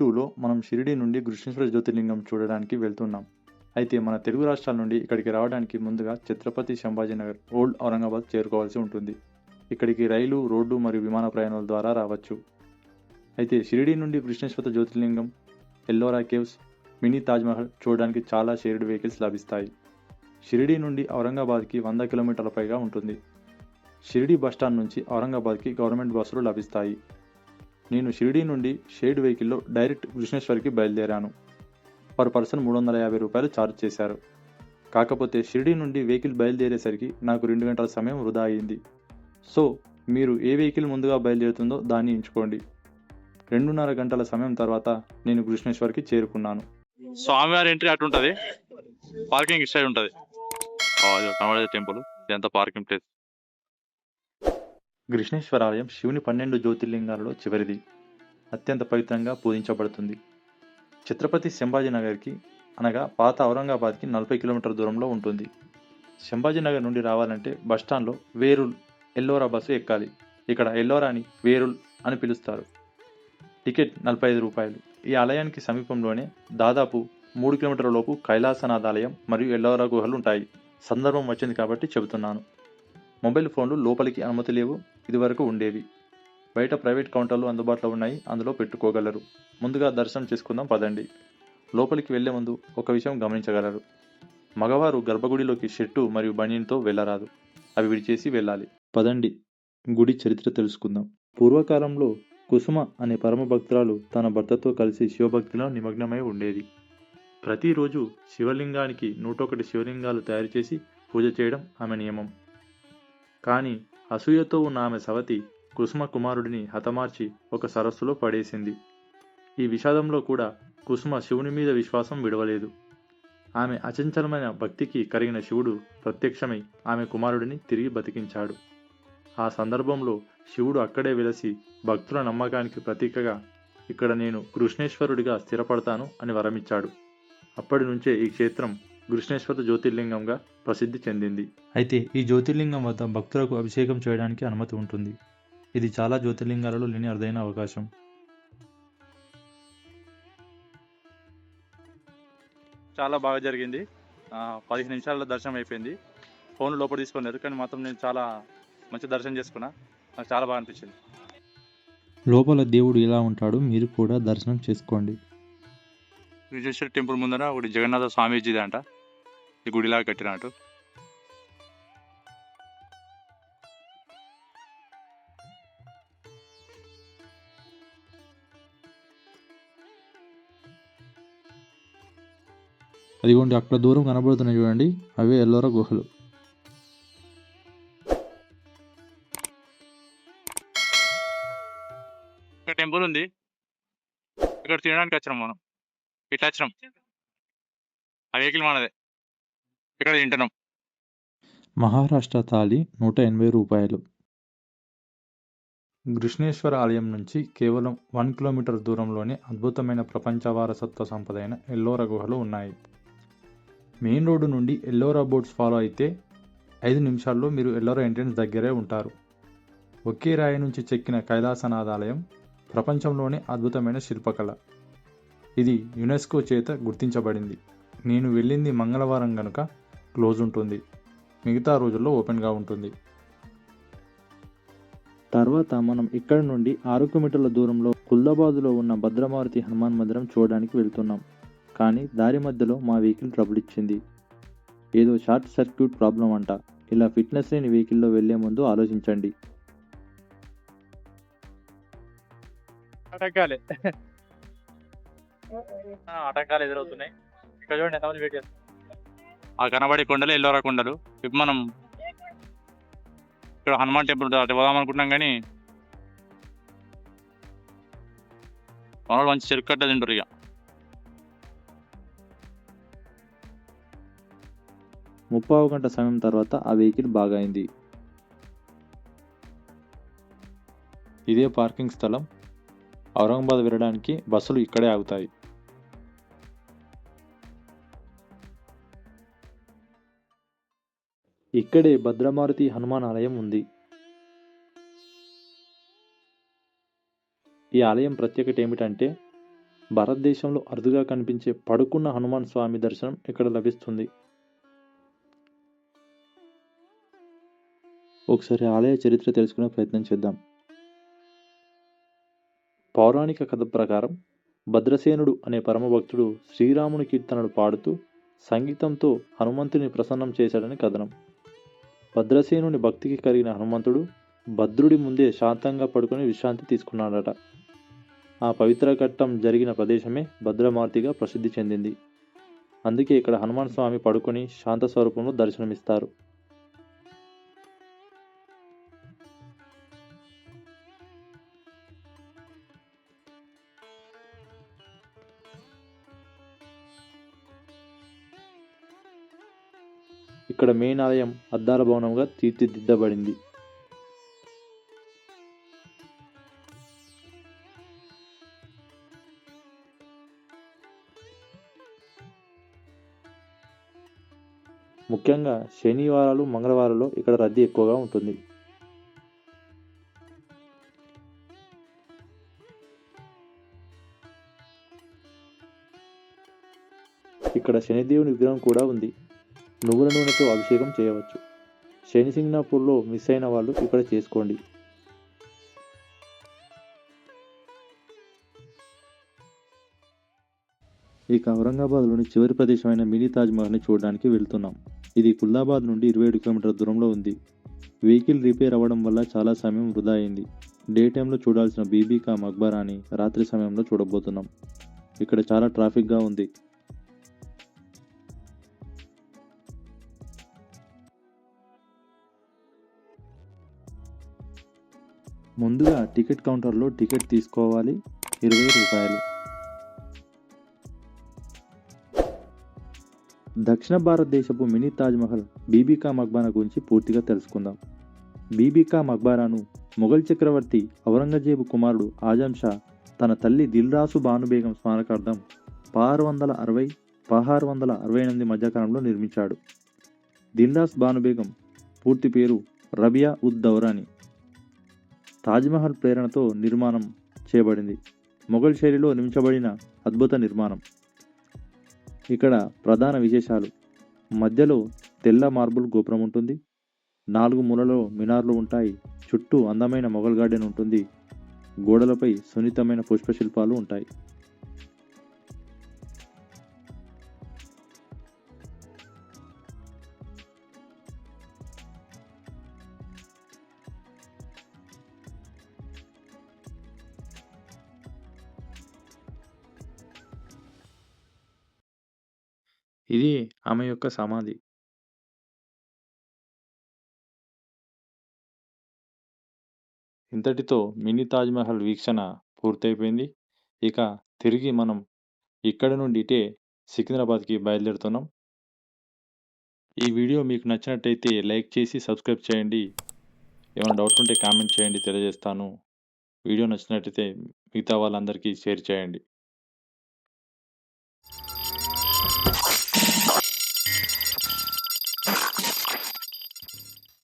టూలో మనం షిరిడి నుండి కృష్ణేశ్వర జ్యోతిర్లింగం చూడడానికి వెళ్తున్నాం. అయితే మన తెలుగు రాష్ట్రాల నుండి ఇక్కడికి రావడానికి ముందుగా ఛత్రపతి సంభాజీనగర్ ఓల్డ్ ఔరంగాబాద్ చేరుకోవాల్సి ఉంటుంది. ఇక్కడికి రైలు రోడ్డు మరియు విమాన ప్రయాణాల ద్వారా రావచ్చు. అయితే షిరిడి నుండి కృష్ణేశ్వర జ్యోతిర్లింగం ఎల్లోరా కేవ్స్ మినీ తాజ్మహల్ చూడడానికి చాలా షేర్డ్ వెహికల్స్ లభిస్తాయి. షిరిడి నుండి ఔరంగాబాద్కి వంద కిలోమీటర్ల పైగా ఉంటుంది. షిరిడి బస్టాండ్ నుంచి ఔరంగాబాద్కి గవర్నమెంట్ బస్సులు లభిస్తాయి. నేను షిరిడీ నుండి షేడ్ వెహికల్లో డైరెక్ట్ కృష్ణేశ్వర్కి బయలుదేరాను. పర్ పర్సన్ మూడు వందల యాభై రూపాయలు ఛార్జ్ చేశారు. కాకపోతే షిరిడీ నుండి వెహికల్ బయలుదేరేసరికి నాకు రెండు గంటల సమయం వృధా అయింది. సో మీరు ఏ వెహికల్ ముందుగా బయలుదేరుతుందో దాన్ని ఎంచుకోండి. రెండున్నర గంటల సమయం తర్వాత నేను కృష్ణేశ్వర్కి చేరుకున్నాను. స్వామివారి ఎంట్రీ అటు ఉంటుంది. పార్కింగ్ ఇటు సైడ్ ఉంటది. ఇది టెంపుల్. ఇదంతా పార్కింగ్ ప్లేస్. కృష్ణేశ్వర ఆలయం శివుని పన్నెండు జ్యోతిర్లింగాలలో చివరిది. అత్యంత పవిత్రంగా పూజించబడుతుంది. ఛత్రపతి సంభాజీనగర్కి అనగా పాత ఔరంగాబాద్కి నలభై కిలోమీటర్ల దూరంలో ఉంటుంది. సంభాజీనగర్ నుండి రావాలంటే బస్టాండ్లో వేరుల్ ఎల్లోరా బస్సు ఎక్కాలి. ఇక్కడ ఎల్లోరాని వేరుల్ అని పిలుస్తారు. టికెట్ నలభై ఐదు రూపాయలు. ఈ ఆలయానికి సమీపంలోనే దాదాపు మూడు కిలోమీటర్ల లోపు కైలాసనాథ ఆలయం మరియు ఎల్లోరా గుహలు ఉంటాయి. సందర్భం వచ్చింది కాబట్టి చెబుతున్నాను. మొబైల్ ఫోన్లు లోపలికి అనుమతి లేవు. ఇదివరకు ఉండేవి. బయట ప్రైవేట్ కౌంటర్లు అందుబాటులో ఉన్నాయి. అందులో పెట్టుకోగలరు. ముందుగా దర్శనం చేసుకుందాం పదండి. లోపలికి వెళ్ళే ముందు ఒక విషయం గమనించగలరు. మగవారు గర్భగుడిలోకి షెట్టు మరియు బనీన్తో వెళ్ళరాదు. అవి విడిచేసి వెళ్ళాలి. పదండి. గుడి చరిత్ర తెలుసుకుందాం. పూర్వకాలంలో కుసుమ అనే పరమ భక్తురాలు తన భర్తతో కలిసి శివభక్తిలో నిమగ్నమై ఉండేది. ప్రతిరోజు శివలింగానికి నూటొకటి శివలింగాలు తయారు చేసి పూజ చేయడం ఆమె నియమం. కానీ అసూయతో ఉన్న ఆమె సవతి కుసుమ కుమారుడిని హతమార్చి ఒక సరస్సులో పడేసింది. ఈ విషాదంలో కూడా కుసుమ శివుని మీద విశ్వాసం విడవలేదు. ఆమె అచంచలమైన భక్తికి కరిగిన శివుడు ప్రత్యక్షమై ఆమె కుమారుడిని తిరిగి బతికించాడు. ఆ సందర్భంలో శివుడు అక్కడే వెలసి భక్తుల నమ్మకానికి ప్రతీకగా ఇక్కడ నేను కృష్ణేశ్వరుడిగా స్థిరపడతాను అని వరమిచ్చాడు. అప్పటి నుంచే ఈ క్షేత్రం కృష్ణేశ్వర జ్యోతిర్లింగంగా ప్రసిద్ధి చెందింది. అయితే ఈ జ్యోతిర్లింగం వద్ద భక్తులకు అభిషేకం చేయడానికి అనుమతి ఉంటుంది. ఇది చాలా జ్యోతిర్లింగాలలో లేని అరుదైన అవకాశం. చాలా బాగా జరిగింది. పదిహేను నిమిషాల్లో దర్శనం అయిపోయింది. ఫోన్ లోపల తీసుకున్నారు కానీ మాత్రం నేను చాలా మంచి దర్శనం చేసుకున్నా. నాకు చాలా బాగా అనిపించింది. లోపల దేవుడు ఇలా ఉంటాడు మీరు కూడా దర్శనం చేసుకోండి. విజయేశ్వర టెంపుల్ ముందర ఒకటి జగన్నాథ స్వామీజీది అంట ఈ గుడిలాగా కట్టినట్టు అదిగోండి అక్కడ దూరం కనబడుతున్నాయి చూడండి. అవే ఎల్లోరా గుహలు. ఇక్కడ టెంపుల్ ఉంది. ఇక్కడ తినడానికి వచ్చినాం మనం. ఇట్లా వచ్చినాం. ఆ వెహికల్ మనదే ఇక్కడ తింటున్నాం మహారాష్ట్ర తాళి నూట ఎనభై రూపాయలు. కృష్ణేశ్వర ఆలయం నుంచి కేవలం వన్ కిలోమీటర్ దూరంలోనే అద్భుతమైన ప్రపంచ వారసత్వ సంపదైన ఎల్లోరా గుహలు ఉన్నాయి. మెయిన్ రోడ్డు నుండి ఎల్లోరా బోట్స్ ఫాలో అయితే ఐదు నిమిషాల్లో మీరు ఎల్లోరా ఎంట్రన్స్ దగ్గరే ఉంటారు. ఒకే రాయి నుంచి చెక్కిన కైలాసనాథ్ ఆలయం ప్రపంచంలోనే అద్భుతమైన శిల్పకళ. ఇది యునెస్కో చేత గుర్తించబడింది. నేను వెళ్ళింది మంగళవారం కనుక క్లోజ్ ఉంటుంది. మిగతా రోజుల్లో ఓపెన్గా ఉంటుంది. తర్వాత మనం ఇక్కడ నుండి ఆరు కిలోమీటర్ల దూరంలో కుల్దాబాదులో ఉన్న భద్రమారుతి హనుమాన్ మందిరం చూడడానికి వెళ్తున్నాం. కానీ దారి మధ్యలో మా వెహికల్ ట్రబుల్ ఇచ్చింది. ఏదో షార్ట్ సర్క్యూట్ ప్రాబ్లం అంట. ఇలా ఫిట్నెస్ లేని వెహికల్లో వెళ్ళే ముందు ఆలోచించండి. అటకాలే. అటకాలు ఎదురవుతున్నాయి. ఇక్కడ చూడండి ఎంతమంది వెయిట్ చేస్తారు ఆ కనబడే కొండలు ఎల్లోరా కొండలు. ఇప్పుడు మనం ఇక్కడ హనుమాన్ టెంపుల్ అటు పోదాం అనుకుంటున్నాం కానీ మనోడు మంచి చెరుకు కట్ట తింటారు ఇక ముప్పావు గంట సమయం తర్వాత ఆ వెహికల్ బాగైంది. ఇదే పార్కింగ్ స్థలం. ఔరంగాబాద్ వెళ్ళడానికి బస్సులు ఇక్కడే ఆగుతాయి. ఇక్కడే భద్రమారుతి హనుమాన్ ఆలయం ఉంది. ఈ ఆలయం ప్రత్యేకత ఏమిటంటే భారతదేశంలో అరుదుగా కనిపించే పడుకున్న హనుమాన్ స్వామి దర్శనం ఇక్కడ లభిస్తుంది. ఒకసారి ఆలయ చరిత్ర తెలుసుకునే ప్రయత్నం చేద్దాం. పౌరాణిక కథ ప్రకారం భద్రసేనుడు అనే పరమభక్తుడు శ్రీరాముని కీర్తనలు పాడుతూ సంగీతంతో హనుమంతుని ప్రసన్నం చేశాడని కథనం. భద్రసేనుని భక్తికి కలిగిన హనుమంతుడు భద్రుడి ముందే శాంతంగా పడుకొని విశ్రాంతి తీసుకున్నాడట. ఆ పవిత్ర ఘట్టం జరిగిన ప్రదేశమే భద్రమార్తిగా ప్రసిద్ధి చెందింది. అందుకే ఇక్కడ హనుమాన్ స్వామి పడుకొని శాంత స్వరూపంలో దర్శనమిస్తారు. ఇక్కడ మెయిన్ ఆలయం అద్దాల భవనంగా తీర్చిదిద్దబడింది. ముఖ్యంగా శనివారాలు మంగళవారాల్లో ఇక్కడ రద్దీ ఎక్కువగా ఉంటుంది. ఇక్కడ శనిదేవుని విగ్రహం కూడా ఉంది. నువ్వుల నూనెతో అభిషేకం చేయవచ్చు. శని సింగ్నాపూర్లో మిస్ అయిన వాళ్ళు ఇక్కడ చేసుకోండి. ఇక ఔరంగాబాద్లోని చివరి ప్రదేశమైన మినీ తాజ్మహల్ని చూడడానికి వెళ్తున్నాం. ఇది కుల్లాబాద్ నుండి ఇరవై ఏడు కిలోమీటర్ల దూరంలో ఉంది. వెహికల్ రిపేర్ అవ్వడం వల్ల చాలా సమయం వృధా అయింది. డే టైంలో చూడాల్సిన బీబీకా మక్బరాని రాత్రి సమయంలో చూడబోతున్నాం. ఇక్కడ చాలా ట్రాఫిక్గా ఉంది. ముందుగా టికెట్ కౌంటర్లో టికెట్ తీసుకోవాలి. ఇరవై రూపాయలు. దక్షిణ భారతదేశపు మినీ తాజ్మహల్ బీబీకా మక్బారా గురించి పూర్తిగా తెలుసుకుందాం. బీబీకా మక్బారాను మొఘల్ చక్రవర్తి ఔరంగజేబు కుమారుడు ఆజం షా తన తల్లి దిల్రాసు బానుబేగం స్మారకార్థం పదహారు వందల అరవై పదహారు వందల అరవై ఎనిమిది మధ్యకాలంలో నిర్మించాడు. దిల్రాస్ బానుబేగం పూర్తి పేరు రబియా ఉద్ దౌరాని. తాజ్మహల్ ప్రేరణతో నిర్మాణం చేయబడింది. మొఘల్ శైలిలో నిర్మించబడిన అద్భుత నిర్మాణం. ఇక్కడ ప్రధాన విశేషాలు. మధ్యలో తెల్ల మార్బుల్ గోపురం ఉంటుంది. నాలుగు మూలలో మినార్లు ఉంటాయి. చుట్టూ అందమైన మొఘల్ గార్డెన్ ఉంటుంది. గోడలపై సున్నితమైన పుష్పశిల్పాలు ఉంటాయి. ఇది ఆమె యొక్క సమాధి. ఇంతటితో మినీ తాజ్మహల్ వీక్షణ పూర్తయిపోయింది. ఇక తిరిగి మనం ఇక్కడ నుండి ఇటే సికింద్రాబాద్కి బయలుదేరుతున్నాం. ఈ వీడియో మీకు నచ్చినట్టయితే లైక్ చేసి సబ్స్క్రైబ్ చేయండి. ఏమైనా డౌట్ ఉంటే కామెంట్ చేయండి తెలియజేస్తాను. వీడియో నచ్చినట్టయితే మిగతా వాళ్ళందరికీ షేర్ చేయండి.